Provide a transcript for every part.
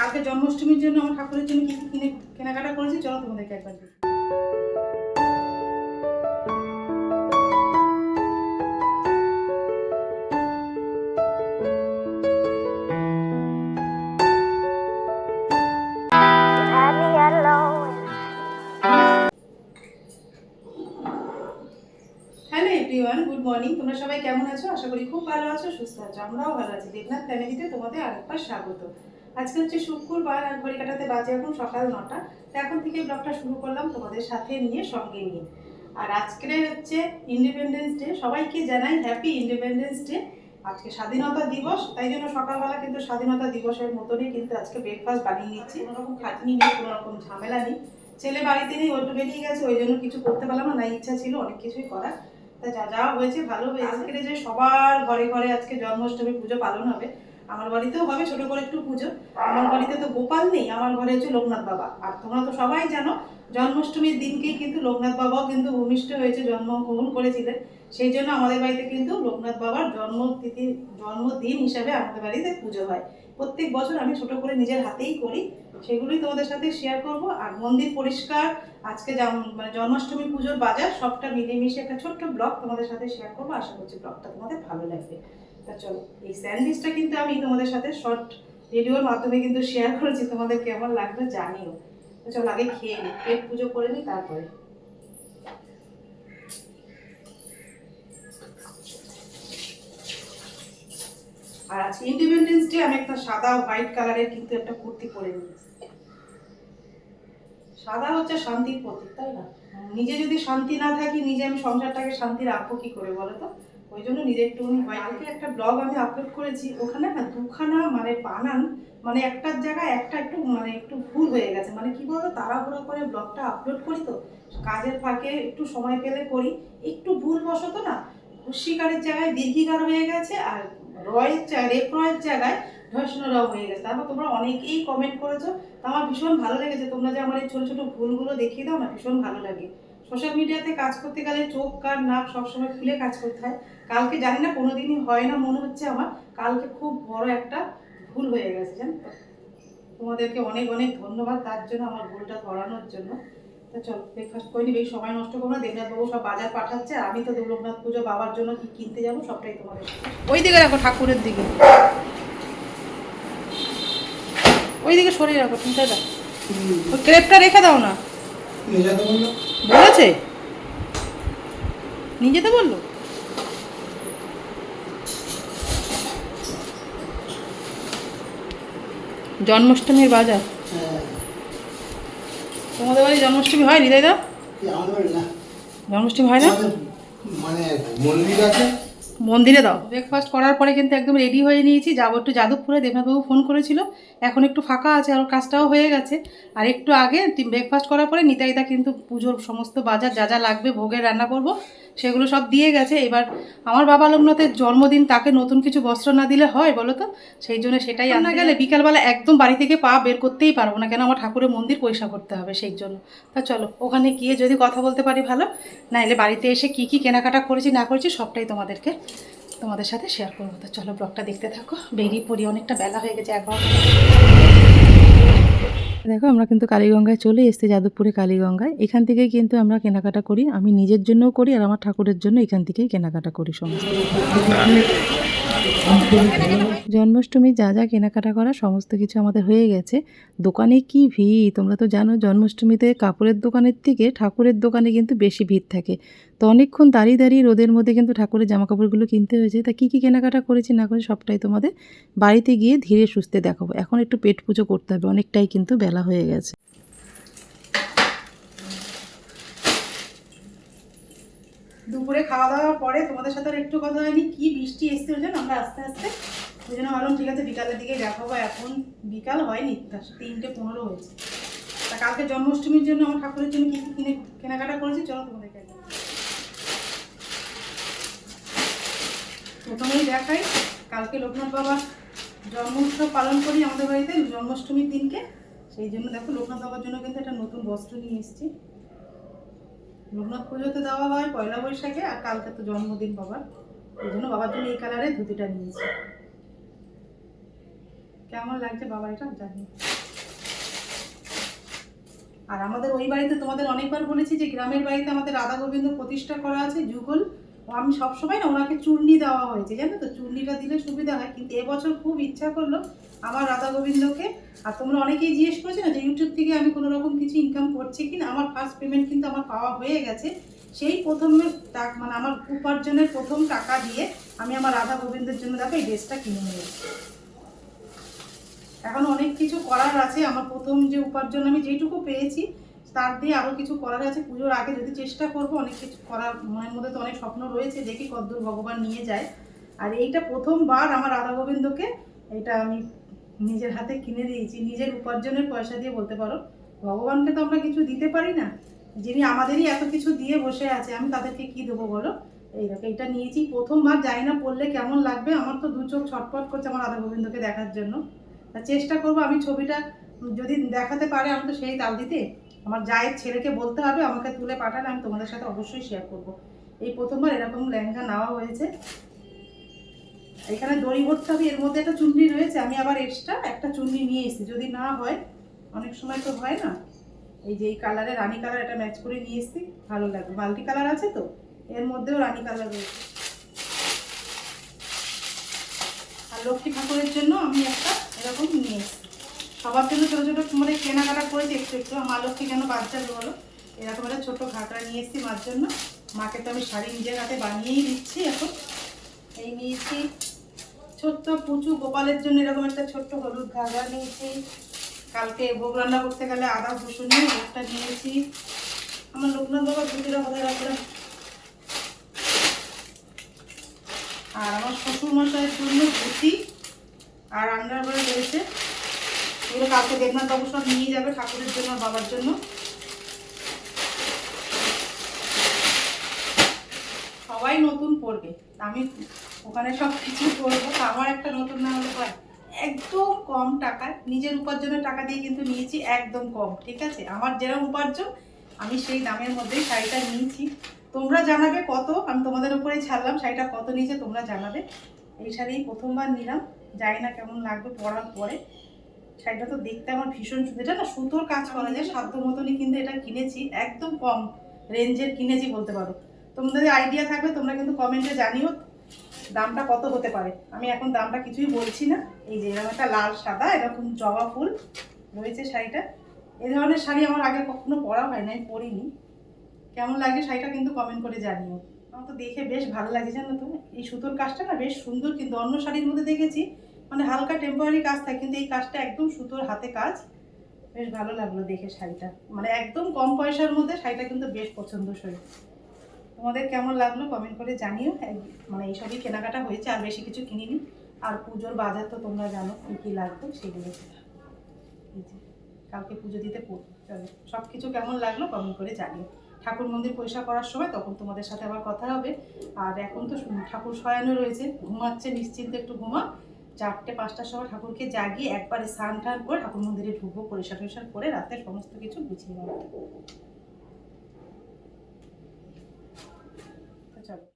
কালকে জন্মাষ্টমীর জন্য আমার ঠাকুরের জন্য কি কিনে কেনাকাটা করেছি? চলো তোমাদেরকে একবার সবাই কেমন আছো? আশা করি খুব ভালো আছো, সুস্থ আছো, আমরাও ভালো আছি। দেবনাথ ফ্যামিলিতে তোমাদের আরেকবার স্বাগত। আজকে হচ্ছে শুক্রবার আর ঘড়ি কাটাতে বাজে এখন সকাল নটা। তো এখন থেকে ব্লগটা শুরু করলাম তোমাদের সাথে নিয়ে সঙ্গে নিয়ে। আর আজকে হচ্ছে ইন্ডিপেন্ডেন্স ডে সবাইকে জানাই হ্যাপি ইন্ডিপেন্ডেন্স ডে আজকে স্বাধীনতা দিবস তাই জন্য সকালবেলা কিন্তু স্বাধীনতা দিবসের মতনই কিন্তু আজকে ব্রেকফাস্ট বানিয়ে নিচ্ছি। কোনো রকম খাটনি নেই কোনো রকম ঝামেলা নেই। ছেলে বাড়িতে নেই ওইটু বেরিয়ে গেছে ওই জন্য কিছু করতে পারলাম না না ইচ্ছা ছিল অনেক কিছুই করার। তা যা যা হয়েছে ভালো হয়েছে। আজকে যে সবার ঘরে ঘরে আজকে জন্মাষ্টমী পুজো পালন হবে। আমার বাড়িতেও হবে, ছোট করে একটু পুজো। আমার বাড়িতে তো গোপাল নেই, আমার ঘরে হচ্ছে লোকনাথ বাবা। আর তোমরা তো সবাই জানো, জন্মাষ্টমীর দিনকেই কিন্তু লোকনাথ বাবাও কিন্তু ভূমিষ্ঠ হয়েছে, জন্মগ্রহণ করেছিলেন। সেই জন্য আমাদের বাড়িতে কিন্তু লোকনাথ বাবার জন্মতিথি, জন্মদিন হিসাবে আমাদের বাড়িতে পুজো হয়। প্রত্যেক বছর আমি ছোট করে নিজের হাতেই করি, সেগুলোই তোমাদের সাথে শেয়ার করব। আর মন্দির পরিষ্কার, আজকে মানে জন্মাষ্টমী পুজোর বাজার, সবটা মিলেমিশে একটা ছোট্ট ব্লগ তোমাদের সাথে শেয়ার করব। আশা করছি ব্লগটা তোমাদের ভালো লাগবে। তা চলো, এই স্যান্ডউইচটা কিন্তু আমি তোমাদের সাথে শর্ট ভিডিওর মাধ্যমে কিন্তু শেয়ার করেছি, তোমাদের কেমন লাগবে জানিও। চলো, আগে খেয়ে নিই পেট পুজো করে নিই তারপরে। আর আজকে ইন্ডিপেন্ডেন্স ডে আমি একটা সাদা হোয়াইট কালারের কিন্তু একটা কুর্তি পরে নিয়েছি। সাদা হচ্ছে শান্তির প্রতীক, তাই না? নিজে যদি শান্তি না থাকি, নিজে আমি সংসারটাকে শান্তি রাখব কি করে বলো তো? ওই জন্য নিজে একটুখানি কালকে একটা ব্লগ আমি আপলোড করেছি, ওখানে না দুখানা মানে বানান মানে একটার জায়গায় একটা একটু মানে একটু ভুল হয়ে গেছে। মানে কি বলতো, তাড়াহুড়ো করে ব্লগটা আপলোড করি তো, কাজের ফাঁকে একটু সময় পেলে করি। একটু ভুল বসতো না হুশিকারের জায়গায় দীর্ঘিকার হয়ে গেছে আর রয়ের রেপ রয়ের জায়গায় ধর্ষণরাও হয়ে গেছে। তারপর তোমরা অনেকেই কমেন্ট করেছ, তো আমার ভীষণ ভালো লেগেছে। তোমরা যে আমার এই ছোটো ছোটো ভুলগুলো দেখিয়ে দাও না ভীষণ ভালো লাগে। সোশ্যাল মিডিয়াতে কাজ করতে গেলে চোখ, কান, নাক সবসময় খুলে কাজ করতে হয়। কালকে জানি না কোনোদিনই হয় না মনে হচ্ছে আমার। কালকে খুব বড় একটা ভুল হয়ে গেছে জানো তো। তোমাদেরকে অনেক অনেক ধন্যবাদ তার জন্য আমার ভুলটা ধরানোর জন্য। তো চলো ব্রেকফাস্ট করে নিবি সময় নষ্ট করো না দেবনাথবাবু সব বাজার পাঠাচ্ছে আর আমি তো লোকনাথ পুজো বাবার জন্য কি কিনতে যাব সবটাই তোমাদের ওই দিকে রাখো ঠাকুরের দিকে। ওই দিকে সরিয়ে রাখো চিন্তা দাও ওই ক্রেপটা রেখে দাও না। বলেছে? নিয়ে যেতে বলল? জন্মাষ্টমীর বাজার। তোমাদের বাড়ি জন্মাষ্টমী হয় হৃদয় দা জন্মাষ্টমী হয় না? মানে মন্দির আছে। মন্দিরে দাও। ব্রেকফাস্ট করার পরে কিন্তু একদম রেডি হয়ে নিয়েছি। যাব একটু যাদবপুরে দেবনাথবাবু ফোন করেছিল। এখন একটু ফাঁকা আছে আর কাজটাও হয়ে গেছে। আর একটু আগে ব্রেকফাস্ট করার পরে নিতাইদা কিন্তু পুজোর সমস্ত বাজার যা যা লাগবে ভোগের রান্না করব। সেগুলো সব দিয়ে গেছে। এবার আমার বাবা লোকনাথের জন্মদিন তাকে নতুন কিছু বস্ত্র না দিলে হয় বলো তো? সেই জন্য সেটাই আনা গেলে বিকালবেলা একদম বাড়ি থেকে পা বের করতেই পারব না। কেন? আমার ঠাকুরের মন্দির পয়সা করতে হবে সেই জন্য। তা চলো ওখানে গিয়ে যদি কথা বলতে পারি ভালো নাইলে বাড়িতে এসে কি কি কেনাকাটা করেছি না করেছি সবটাই তোমাদেরকে তোমাদের সাথে শেয়ার করব। তো চলো ব্লগটা দেখতে থাকো। বেরিয়ে পড়ি অনেকটা বেলা হয়ে গেছে একবার দেখো, আমরা কিন্তু কালীগঙ্গায় চলে এসেছি, যাদবপুরে কালীগঙ্গায়। এখান থেকেই কিন্তু আমরা কেনাকাটা করি। আমি নিজের জন্যও করি আর আমার ঠাকুরের জন্য এখান থেকেই কেনাকাটা করি সমস্ত। জন্মাষ্টমী যা যা কেনাকাটা করা, সমস্ত কিছু আমাদের হয়ে গেছে। দোকানে কি ভিড়? তোমরা তো জানো, জন্মাষ্টমীতে কাপড়ের দোকানের থেকে ঠাকুরের দোকানে কিন্তু বেশি ভিড় থাকে। তো অনেকক্ষণ দাঁড়িয়ে দাঁড়িয়ে রোদের মধ্যে কিন্তু ঠাকুরের জামা কাপড়গুলো কিনতে হয়েছে। তা কী কী কেনাকাটা করেছি না করে সবটাই তোমাদের বাড়িতে গিয়ে ধীরে সুস্থে দেখাবো। এখন একটু পেট পুজো করতে হবে, অনেকটাই কিন্তু বেলা হয়ে গেছে। দুপুরে খাওয়া দাওয়ার পরে তোমাদের সাথে আর একটু কথা হয়নি, কি বৃষ্টি এসছে ওই জন্য আমরা আস্তে আস্তে ওই জন্য ভাবলাম, ঠিক আছে, বিকালের দিকে দেখাবো, এখন বিকাল হয়নি তিনটে পনেরো হয়েছে। তা কালকে জন্মাষ্টমীর জন্য আমার ঠাকুরের জন্য কী কী কিনে, কেনাকাটা করেছি, চলো তোমাদেরকে একবার। প্রথমেই দেখাই, কালকে লোকনাথ বাবার জন্ম উৎসব পালন করি আমাদের বাড়িতে, জন্মাষ্টমীর দিনকে। সেই জন্য দেখো, লোকনাথ বাবার জন্য কিন্তু একটা নতুন বস্ত্র নিয়ে এসেছি। লোকনাথ পুজোতে দেওয়া হয় পয়লা বৈশাখে আর কালকে তো জন্মদিন বাবার এই জন্য বাবার জন্য এই কালারের ধুতিটা নিয়েছি। কেমন লাগছে বাবা এটা? জানি আর আমাদের ওই বাড়িতে তোমাদের অনেকবার বলেছি যে গ্রামের বাড়িতে আমাদের রাধা গোবিন্দ প্রতিষ্ঠা করা আছে, যুগল। আমি সবসময় না, ওনাকে চূর্ণি দেওয়া হয়েছে, জানো তো? চূর্ণিটা দিলে সুবিধা হয়, কিন্তু এবছর খুব ইচ্ছা করল আমার রাধা গোবিন্দকে আর তোমরা অনেকেই জিজ্ঞেস করছ না যে ইউটিউব থেকে আমি কোনো রকম কিছু ইনকাম করছি কি না আমার ফার্স্ট পেমেন্ট কিন্তু আমার পাওয়া হয়ে গেছে। সেই প্রথমে মানে আমার উপার্জনের প্রথম টাকা দিয়ে আমি আমার রাধা গোবিন্দের জন্য দেখো এই ড্রেসটা কিনে নিয়েছি এখন অনেক কিছু করার আছে। আমার প্রথম যে উপার্জন আমি যেটুকু পেয়েছি, তার দিয়ে আরও কিছু করার আছে। পুজোর আগে যদি চেষ্টা করব, অনেক কিছু করার মনের মধ্যে তো অনেক স্বপ্ন রয়েছে, দেখি কদ্দূর ভগবান নিয়ে যায়। আর এইটা প্রথমবার আমার রাধা গোবিন্দকে এটা আমি নিজের হাতে কিনে দিয়েছি। নিজের উপার্জনের পয়সা দিয়ে বলতে পারো, ভগবানকে তো আমরা কিছু দিতে পারি না। যিনি আমাদেরই এত কিছু দিয়ে বসে আছে, আমি তাদেরকে কি দেবো বলো? এই দেখো, এটা নিয়েছি। প্রথমবার যাই না পড়লে কেমন লাগবে। আমার তো দু চোখ ছটপট করছে আমার রাধা গোবিন্দকে দেখার জন্য। তা চেষ্টা করব আমি ছবিটা যদি দেখাতে পারে আমি তো সেই তাল দিতে। আমার জায়ের ছেলেকে বলতে হবে, আমাকে তুলে পাঠালে আমি তোমাদের সাথে অবশ্যই শেয়ার করব। এই প্রথমবার এরকম লেহেঙ্গা নেওয়া হয়েছে। এখানে দড়ি ভরতে হবে, এর মধ্যে একটা চুন্নি রয়েছে, আমি আবার এক্সট্রা একটা চুন্নি নিয়ে এসেছি। যদি না হয়, অনেক সময় তো হয় না। এই যে এই কালারে রানী কালার এটা ম্যাচ করে নিয়ে এসেছি, ভালো লাগবে। মাল্টি কালার আছে তো, এর মধ্যেও রানী কালার রয়েছে। আর লক্ষ্মী ঠাকুরের জন্য আমি একটা এরকম নিয়ে এসেছি। সবার জন্য ছোটো ছোটো মানে কেনাকাটা করেছি একটু একটু মা লক্ষ্মী কেন বাদ যাবে বলো? এরকম একটা ছোটো ঘাটরা নিয়ে এসেছি মার জন্য। মাকে তো আমি শাড়ি নিজের হাতে বানিয়েই দিচ্ছি এখন। এই নিয়েছি। ছোট্ট পুচু গোপালের জন্য এরকম একটা ছোট্ট হলুদ ঘাগরা নিয়েছি। কালকে ভোগ রান্না করতে গেলে আদা, রসুন নিয়ে একটা নিয়েছি। আমার লোকনাথ বাবা ধুতিরা কোথায় রাখলাম আর আমার শ্বশুর মশাইয়ের জন্য ধুতি আর আন্ডারওয়্যার রয়েছে। এগুলো কালকে দেবনাথ বাবু সব নিয়ে যাবে ঠাকুরের জন্য বাবার জন্য। সবাই নতুন পড়বে। আমি ওখানে সব কিছু করব আমার একটা নতুন না হলে একদম কম টাকায়, নিজের উপার্জনের টাকা দিয়ে কিন্তু নিয়েছি একদম কম, ঠিক আছে? আমার যেরকম উপার্জন, আমি সেই দামের মধ্যেই শাড়িটা নিয়েছি। তোমরা জানাবে কত? আমি তোমাদের উপরেই ছাড়লাম, শাড়িটা কত নিয়েছে তোমরা জানাবে। এই শাড়ি প্রথমবার নিলাম, জানি না কেমন লাগবে পরার পরে। শাড়িটা তো দেখতে আমার ভীষণ সুন্দর। এটা না সুতোর কাজ করা যায়, সাধ্য মতনই কিন্তু এটা কিনেছি, একদম কম রেঞ্জের কিনেছি বলতে পারো। তোমাদের আইডিয়া থাকবে তোমরা কিন্তু কমেন্টে জানিও। দামটা কত হতে পারে? আমি এখন দামটা কিছুই বলছি না। এই যে এরকম একটা লাল সাদা, এরকম জবা ফুল রয়েছে শাড়িটা। এ ধরনের শাড়ি আমার আগে কখনো পরা হয় না আমি পরিনি। কেমন লাগে শাড়িটা কিন্তু কমেন্ট করে জানিও। আমার তো দেখে বেশ ভালো লাগে জানো তো। এই সুতোর কাজটা না বেশ সুন্দর, কিন্তু অন্য শাড়ির মধ্যে দেখেছি মানে হালকা টেম্পোরারি কাজ থাকে, কিন্তু এই কাজটা একদম সুতোর হাতে কাজ। বেশ ভালো লাগল দেখে শাড়িটা। মানে একদম কম পয়সার মধ্যে শাড়িটা কিন্তু বেশ পছন্দ পছন্দসই। তোমাদের কেমন লাগল কমেন্ট করে জানিও। মানে এইসবই কেনাকাটা হয়েছে, আর বেশি কিছু কিনিনি। আর পুজোর বাজার তো তোমরা জানো কী কী লাগবে সেগুলো। কালকে পুজো দিতে চলো সব কিছু কেমন লাগল কমেন্ট করে জানিও। ঠাকুর মন্দির পয়সা করার সময় তখন তোমাদের সাথে আবার কথা হবে। আর এখন তো ঠাকুর শয়ানো রয়েছে, ঘুমাচ্ছে, নিশ্চিন্তে একটু ঘুমা চারটে, পাঁচটার সময় ঠাকুরকে জাগিয়ে একবারে স্নান টান করে ঠাকুর মন্দিরে ঢুকবো পরিষ্কার করে রাতে সমস্ত কিছু গুছিয়ে নেব তো চলো।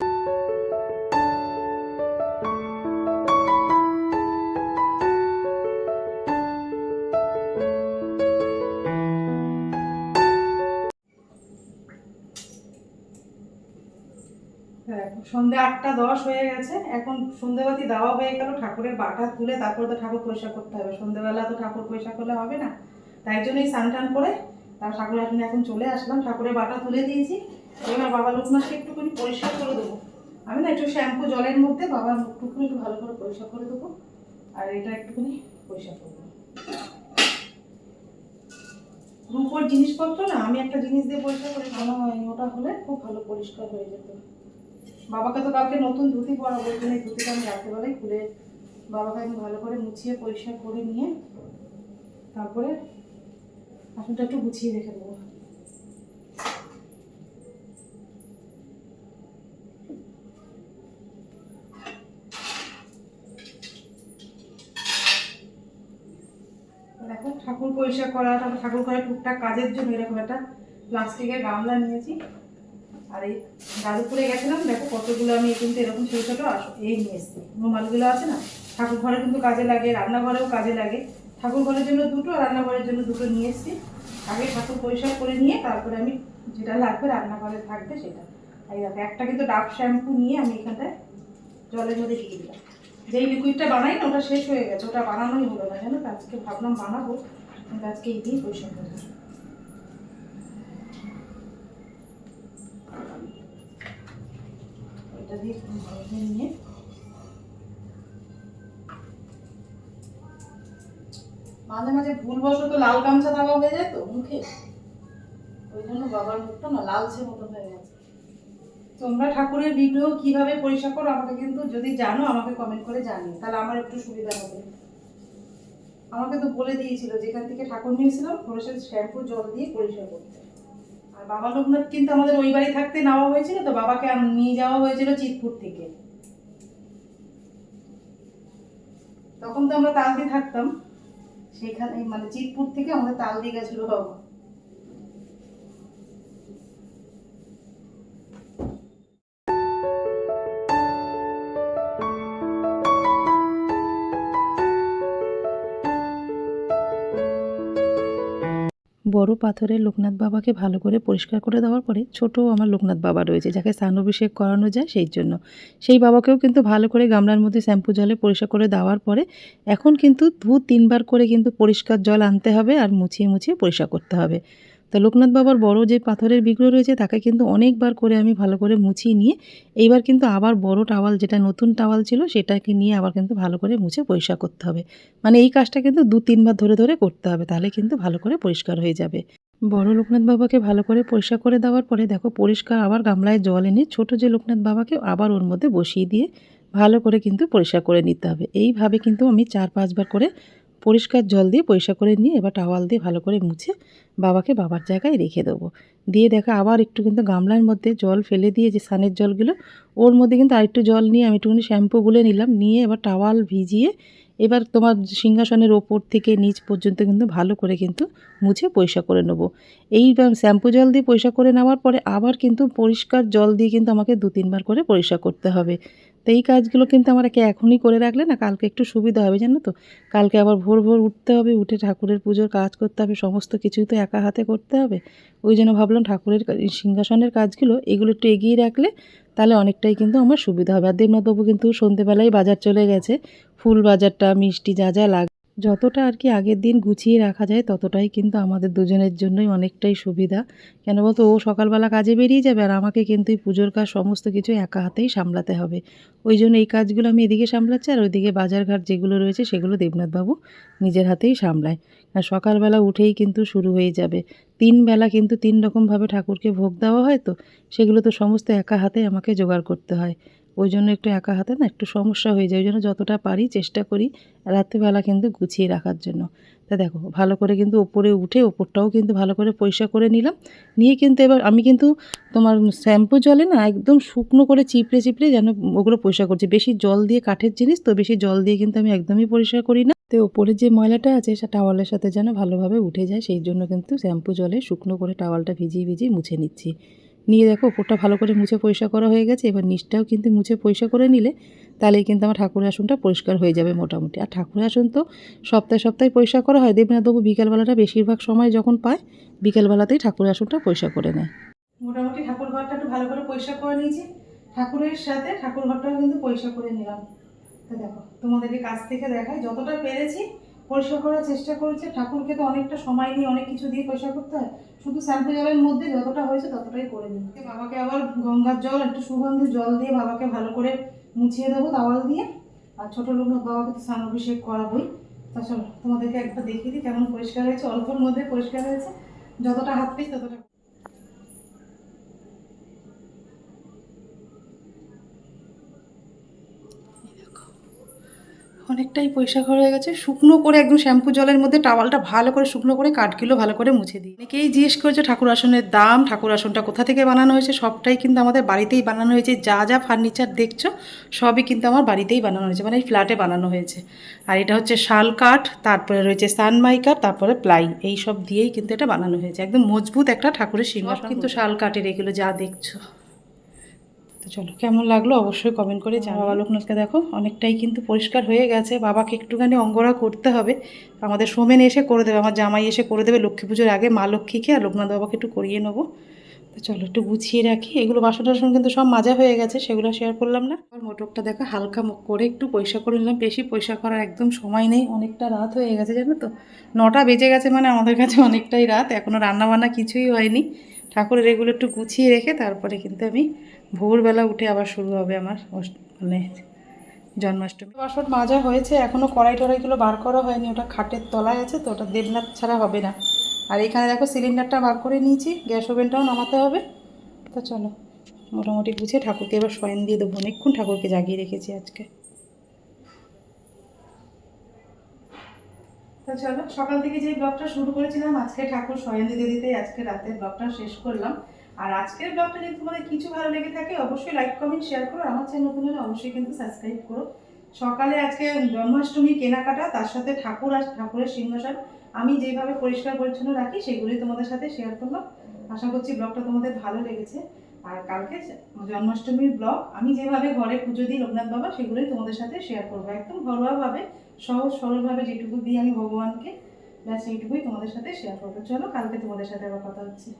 হ্যাঁ, সন্ধে আটটা দশ হয়ে গেছে। এখন সন্ধেবাতি দেওয়া হয়ে গেল ঠাকুরের বাটা তুলে তারপরে তো ঠাকুর পয়সা করতে হবে। সন্ধেবেলা তো ঠাকুর পয়সা করলে হবে না। তাই জন্যই স্নান টান করে তার ঠাকুর এখন চলে আসলাম। ঠাকুরের বাটা তুলে দিয়েছি। এবার বাবা লোকনাথকে একটুখানি পরিষ্কার করে দেবো। আমি না একটু শ্যাম্পু জলের মধ্যে বাবার মুখটুকুনি একটু ভালো করে পরিষ্কার করে দেবো। আর এটা একটুখানি পরিষ্কার করব রূপোর জিনিসপত্র না, আমি একটা জিনিস দিয়ে পরিষ্কার করে ভালো হয়নি ওটা হলে খুব ভালো পরিষ্কার হয়ে যেত। বাবাকে তো কালকে নতুন ধুতি পরাবো ওই জন্য ধুতিটা আমি রাত্রেবেলায় খুলে বাবাকে আমি ভালো করে মুছিয়ে পরিষ্কার করে নিয়ে তারপরে আসনটা একটু গুছিয়ে রেখে দেবো। দেখো, ঠাকুর পরিষ্কার করা, তারপর ঠাকুর ঘরে টুকটাক কাজের জন্য, এরকম একটা প্লাস্টিকের গামলা নিয়েছি। আর এই দাদুপুরে গেছিলাম, দেখো কতগুলো আমি কিন্তু এরকম ছোটো ছোটো এই নিয়ে এসেছি। রুমালগুলো আছে না? ঠাকুর ঘরে কিন্তু কাজে লাগে, রান্নাঘরেও কাজে লাগে। ঠাকুর ঘরের জন্য দুটো, রান্নাঘরের জন্য দুটো নিয়ে এসেছি। আগে ঠাকুর পরিষ্কার করে নিয়ে তারপরে আমি যেটা লাগবে রান্নাঘরে থাকবে সেটা। এই দেখো, একটা কিন্তু ডাব শ্যাম্পু নিয়ে আমি এখানটায় জলের মধ্যে দিয়ে দিলাম। যেই লিকুইডটা বানাই না, ওটা শেষ হয়ে গেছে। ওটা বানানোই হলো না, জানো আজকে ভাবলাম বানাবো, কিন্তু আজকে এই দিয়েই পরিষ্কার করব। এটা দিয়ে নিয়ে মাঝে মাঝে ভুলবশত লাল গামছা দেওয়া হয়ে যায় তো, মুখে। ওই জন্য বাবার মুখটা না লালচে মতো হয়ে গেছে। তোমরা ঠাকুরের বিগ্রহ কীভাবে পরিষ্কার করো, আমাকে কিন্তু যদি জানো, আমাকে কমেন্ট করে জানিও। তাহলে আমার একটু সুবিধা হবে। আমাকে তো বলে দিয়েছিল, যেখান থেকে ঠাকুর নিয়েছিলাম সরষের শ্যাম্পু, জল দিয়ে পরিষ্কার করতে। আর বাবা লোকনাথ কিন্তু আমাদের ওই বাড়ি থাকতে নেওয়া হয়েছিল, তো বাবাকে নিয়ে যাওয়া হয়েছিল চিতপুর থেকে। তখন তো আমরা তালদি থাকতাম। সেখানে মানে চিতপুর থেকে আমাদের তালদি গেছিল বাবা। বড় পাথরের লোকনাথ বাবাকে ভালো করে পরিষ্কার করে দেওয়ার পরে ছোট আমার লোকনাথ বাবা রয়েছে, যাকে স্নান অভিষেক করানো যায় সেই জন্য। সেই বাবাকেও কিন্তু ভালো করে গামলার মধ্যে শ্যাম্পু জলে পরিষ্কার করে দেওয়ার পরে এখন কিন্তু দু তিনবার করে কিন্তু পরিষ্কার জল আনতে হবে আর মুছিয়ে মুছিয়ে পরিষ্কার করতে হবে। তো লোকনাথ বাবার বড় যে পাথরের বিগ্রহ রয়েছে, তাকে কিন্তু অনেকবার করে আমি ভালো করে মুছিয়ে নিয়ে, এইবার কিন্তু আবার বড় টাওয়াল, যেটা নতুন টাওয়াল ছিল, সেটাকে নিয়ে আবার কিন্তু ভালো করে মুছে পরিষ্কার করতে হবে। মানে এই কাজটা কিন্তু দু, তিনবার ধরে ধরে করতে হবে, তাহলে কিন্তু ভালো করে পরিষ্কার হয়ে যাবে। বড় লোকনাথ বাবাকে ভালো করে পরিষ্কার করে দেওয়ার পরে দেখো, পরিষ্কার আবার গামলায় জল এনে ছোট যে লোকনাথ বাবাকে আবার ওর মধ্যে বসিয়ে দিয়ে ভালো করে কিন্তু পরিষ্কার করে নিতে হবে। এইভাবে কিন্তু আমি চার, পাঁচবার করে পরিষ্কার জল দিয়ে পরিষ্কার করে নিয়ে এবার টাওয়াল দিয়ে ভালো করে মুছে বাবাকে বাবার জায়গায় রেখে দেবো। দিয়ে দেখো আবার একটু কিন্তু গামলার মধ্যে জল ফেলে দিয়ে যে সানের জলগুলো, ওর মধ্যে কিন্তু আরেকটু জল নিয়ে আমি একটুখানি শ্যাম্পু গুলে নিলাম, নিয়ে এবার টাওয়াল ভিজিয়ে এবার তোমার সিংহাসনের ওপর থেকে নিচ পর্যন্ত কিন্তু ভালো করে কিন্তু মুছে পরিষ্কার করে নেব। এই শ্যাম্পু জল দিয়ে পরিষ্কার করে নেওয়ার পরে আবার কিন্তু পরিষ্কার জল দিয়ে কিন্তু আমাকে দু তিনবার করে পরিষ্কার করতে হবে। তো এই কাজগুলো কিন্তু আমার একে এখনই করে রাখলে না কালকে একটু সুবিধা হবে, জানো তো? কালকে আবার ভোর ভোর উঠতে হবে, উঠে ঠাকুরের পুজোর কাজ করতে হবে, সমস্ত কিছুই তো একা হাতে করতে হবে। ওই জন্য ভাবলাম ঠাকুরের সিংহাসনের কাজগুলো এগুলো একটু এগিয়ে রাখলে তাহলে অনেকটাই কিন্তু আমার সুবিধা হবে। আর দেবনাথবাবু কিন্তু সন্ধেবেলায় বাজার চলে গেছে, ফুল বাজারটা, মিষ্টি যা যা লাগে যতটা আর কি আগের দিন গুছিয়ে রাখা যায়, ততটাই কিন্তু আমাদের দুজনের জন্যই অনেকটাই সুবিধা। কেন বলতো, ও সকালবেলা কাজে বেরিয়ে যাবে আর আমাকে কিন্তু এই পুজোর কাজ সমস্ত কিছু একা হাতেই সামলাতে হবে। ওই জন্য এই কাজগুলো আমি এদিকে সামলাচ্ছি আর ওইদিকে বাজারঘাট যেগুলো রয়েছে সেগুলো দেবনাথবাবু নিজের হাতেই সামলায়। আর সকালবেলা উঠেই কিন্তু শুরু হয়ে যাবে। তিন বেলা কিন্তু তিন রকমভাবে ঠাকুরকে ভোগ দেওয়া হয় তো, সেগুলো তো সমস্ত একা হাতে আমাকে জোগাড় করতে হয়। ওই জন্য একটু একা হাতে না একটু সমস্যা হয়ে যায়। ওই জন্য যতটা পারি চেষ্টা করি রাত্রিবেলা কিন্তু গুছিয়ে রাখার জন্য। তা দেখো, ভালো করে কিন্তু ওপরে উঠে ওপরটাও কিন্তু ভালো করে পরিষ্কার করে নিলাম। নিয়ে কিন্তু এবার আমি কিন্তু তোমার শ্যাম্পু জলে না একদম শুকনো করে চিপড়ে চিপড়ে যেন ওগুলো পরিষ্কার করছি। বেশি জল দিয়ে কাঠের জিনিস তো বেশি জল দিয়ে কিন্তু আমি একদমই পরিষ্কার করি না। তো ওপরে যে ময়লাটা আছে সেটা টাওয়ালের সাথে যেন ভালোভাবে উঠে যায়, সেই জন্য কিন্তু শ্যাম্পু জলে শুকনো করে টাওয়ালটা ভিজিয়ে ভিজিয়ে মুছে নিচ্ছি। নিয়ে দেখো ওপরটা ভালো করে মুছে পরিষ্কার করা হয়ে গেছে, এবার নিচটাও কিন্তু মুছে পরিষ্কার করে নিলে তাহলেই কিন্তু আমার ঠাকুরের আসনটা পরিষ্কার হয়ে যাবে মোটামুটি। আর ঠাকুরের আসন তো সপ্তাহে সপ্তাহে পরিষ্কার করা হয়, দেবনাথবাবু বিকেলবেলাটা বেশিরভাগ সময় যখন পায়, বিকেলবেলাতেই ঠাকুরের আসনটা পরিষ্কার করে নেয়। মোটামুটি ঠাকুর ঘরটা একটু ভালো করে পরিষ্কার করে নিয়েছি। ঠাকুরের সাথে ঠাকুর ঘরটাও কিন্তু পরিষ্কার করে নিলাম। দেখো, তোমাদেরকে কাছ থেকে দেখাই, যতটা পেরেছি পরিষ্কার করার চেষ্টা করেছে। ঠাকুরকে তো অনেকটা সময় নিয়ে অনেক কিছু দিয়ে পরিষ্কার করতে হয়। শুধু শ্যাম্পু জলের মধ্যে যতটা হয়েছে ততটাই করে দিন বাবাকে আবার গঙ্গার জল, একটু সুগন্ধি জল দিয়ে বাবাকে ভালো করে মুছিয়ে দেবো তাওয়াল দিয়ে। আর ছোটো লোক বাবাকে তো স্নান অভিষেক করাবোই। তাছাড়া তোমাদেরকে একবার দেখিয়ে দিই কেমন পরিষ্কার হয়েছে। অল্পর মধ্যে পরিষ্কার হয়েছে। যতটা হাত পেয়েছি ততটা অনেকটাই পয়সা খরচ হয়ে গেছে। শুকনো করে একদম শ্যাম্পু জলের মধ্যে টাওয়ালটা ভালো করে শুকনো করে কাঠগুলো ভালো করে মুছে দিই। অনেকেই জিজ্ঞেস করেছে ঠাকুর আসনের দাম ঠাকুর আসনটা কোথা থেকে বানানো হয়েছে? সবটাই কিন্তু আমাদের বাড়িতেই বানানো হয়েছে। যা যা ফার্নিচার দেখছ সবই কিন্তু আমার বাড়িতেই বানানো হয়েছে মানে এই ফ্ল্যাটে বানানো হয়েছে। আর এটা হচ্ছে শাল কাঠ তারপরে রয়েছে সানমাইকার তারপরে প্লাই। এই সব দিয়েই কিন্তু এটা বানানো হয়েছে। একদম মজবুত একটা ঠাকুরের সিংহাসন কিন্তু শাল কাঠের এগুলো যা দেখছ। তো চলো কেমন লাগল অবশ্যই কমেন্ট করে জানাও। বাবা লোকনাথকে দেখো অনেকটাই কিন্তু পরিষ্কার হয়ে গেছে। বাবাকে একটুখানি অঙ্গরা করতে হবে। আমাদের সোমেন এসে করে দেবে আমার জামাই এসে করে দেবে লক্ষ্মী পুজোর আগে। মা লক্ষ্মীকে আর লোকনাথ বাবাকে একটু করিয়ে নেব। তো চলো একটু গুছিয়ে রাখি। এগুলো বাসন টাসন কিন্তু সব মাজা হয়ে গেছে সেগুলো শেয়ার করলাম না। আর মোটরটা দেখো হালকা মুখ করে একটু পয়সা করে নিলাম। বেশি পয়সা করার একদম সময় নেই। অনেকটা রাত হয়ে গেছে জানো তো? নটা বেজে গেছে মানে আমাদের কাছে অনেকটাই রাত। এখনও রান্নাবান্না কিছুই হয়নি। ঠাকুরের এগুলো একটু গুছিয়ে রেখে তারপরে কিন্তু আমি ভোরবেলা উঠে আবার শুরু হবে আমার মানে জন্মাষ্টমী। বাসন মাজা হয়েছে এখনও কড়াই টড়াইগুলো বার করা হয়নি, ওটা খাটের তলায় আছে তো, ওটা দেবনাথ ছাড়া হবে না। আর এখানে দেখো সিলিন্ডারটা বার করে নিয়েছি, গ্যাস ওভেনটাও নামাতে হবে। তো চলো, মোটামুটি গুছিয়ে ঠাকুরকে এবার শয়ন দিয়ে দেবো, অনেকক্ষণ ঠাকুরকে জাগিয়ে রেখেছি আজকে। তো চলো, সকাল থেকে যে ব্লগটা শুরু করেছিলাম, আজকে ঠাকুর শয়ন দিতে দিতে আজকে রাতের ব্লগটা শেষ করলাম। আর আজকের ব্লগটা যদি তোমাদের কিছু ভালো লেগে থাকে, অবশ্যই লাইক কমেন্ট শেয়ার করো। আমার চ্যানেল নতুন হলে অবশ্যই কিন্তু সাবস্ক্রাইব করো। সকালে আজকে জন্মাষ্টমী কেনাকাটা, তার সাথে ঠাকুর আর ঠাকুরের সিংহাসন। আমি যেভাবে পরিষ্কার পরিচ্ছন্ন রাখি, সেগুলোই তোমাদের সাথে শেয়ার করলাম। আশা করছি ব্লগটা তোমাদের ভালো লেগেছে। আর কালকে জন্মাষ্টমীর ব্লগ আমি যেভাবে ঘরে পুজো দিই লোকনাথ বাবা, সেগুলোই তোমাদের সাথে শেয়ার করব। একদম ঘরোয়াভাবে, সহজ সরলভাবে যেটুকু দিই আমি ভগবানকে, ব্যাস এইটুকুই তোমাদের সাথে শেয়ার করব। চলো, কালকে তোমাদের সাথে আবার কথা হচ্ছে।